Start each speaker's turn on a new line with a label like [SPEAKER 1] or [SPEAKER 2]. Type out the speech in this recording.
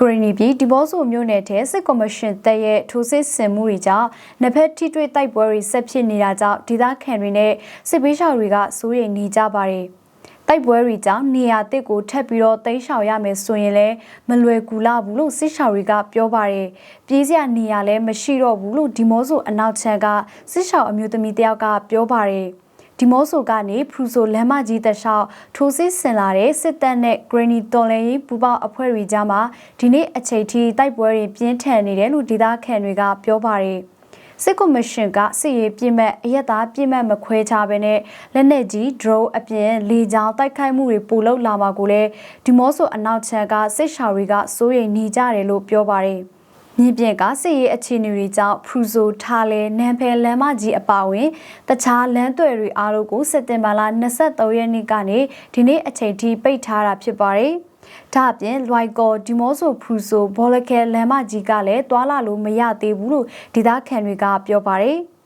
[SPEAKER 1] ဂရီနီပြည်ဒီဘော့ဆိုမြို့နယ်ထဲစစ်ကော်မရှင်တပ်ရဲ့ထိုးစစ်ဆင်မှုတွေကြောင့်နှစ်ဖက်ထိတွေ့တိုက်ပွဲတွေဆက်ဖြစ်နေတာကြောင့်ဒေသခံတွေနဲ့စစ်ပေးရှောင်တွေကစိုးရိမ်နေကြပါတယ်။တိုက်ပွဲတွေကြောင့်နေရာတစ်ကိုထပ်ပြီးတော့တိမ်းရှောင်ရမယ်ဆိုရင်လည်းမလွယ်ကူလာဘူးလို့စစ်ရှောင်တွေကပြောပါတယ်။ပြေးစရာနေရာလည်းမရှိတော့ဘူးလို့ဒီမော့ဆိုအနောက်ချမ်းကစစ်ရှောင်အမျိုးသမီးတယောက်ကပြောပါတယ်။ ဒီမော့ဆိုကနေဖရူဆိုလမ်းမကြီးတက်လျှောက်ထိုးစစ်ဆင်လာတဲ့စစ်တပ်နဲ့ Granny တော်လန်ရေးပူပေါင်းအဖွဲ့တွေကြားမှာဒီနေ့အချိန်ထိတိုက်ပွဲတွေပြင်းထန်နေတယ်လို့ဒေသခံတွေကပြောပါတယ်စစ်ကော်မရှင်ကစစ်ရေးပြစ်မဲ့အရက်သားပြစ်မဲ့မခွဲခြားဘဲနဲ့လက်နက်ကြီး drone အပြင်လေကြောင်းတိုက်ခိုက်မှုတွေပိုလုပ်လာမှာကိုလည်းဒီမော့ဆိုအနောက်ချမ်းကစစ်ရှောင်တွေကစိုးရိမ်နေကြတယ်လို့ပြောပါတယ်။ မြင်းပြင်ကစစ်ရေးအခြေအနေတွေကြောင့်ဖရူဆိုထားလဲနန်ဖယ်လမ်းမကြီးအပါဝင်တခြားလမ်းသွယ်တွေအားလုံးကိုစက်တင်ဘာလ23ရက်နေ့ကနေဒီနေ့အချိန်ထိပိတ်ထားတာဖြစ်ပါတယ်။ဒါအပြင်လွိုက်ကော်ဒီမောဆိုဖရူဆိုဘောလကဲလမ်းမကြီးကလည်းတွာလာလို့မရသေးဘူးလို့ဒေသခံတွေကပြောပါတယ်။